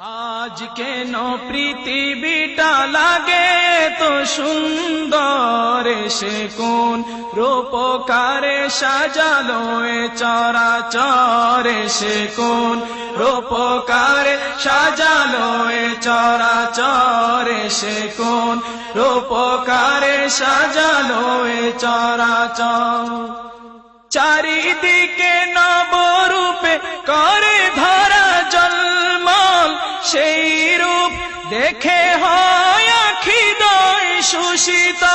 আজ কেন পৃথিবীটা লাগে তো সুন্দর? সে কোন রূপকারে সাজালো এ চরাচরে? সে কোন রূপকারে সাজালো এ চরাচরে? সে কোন রূপকারে সাজালো এ চরাচর? চারিদিকে নবরূপে সেই রূপ দেখে হয় আখি দয় সুশীতল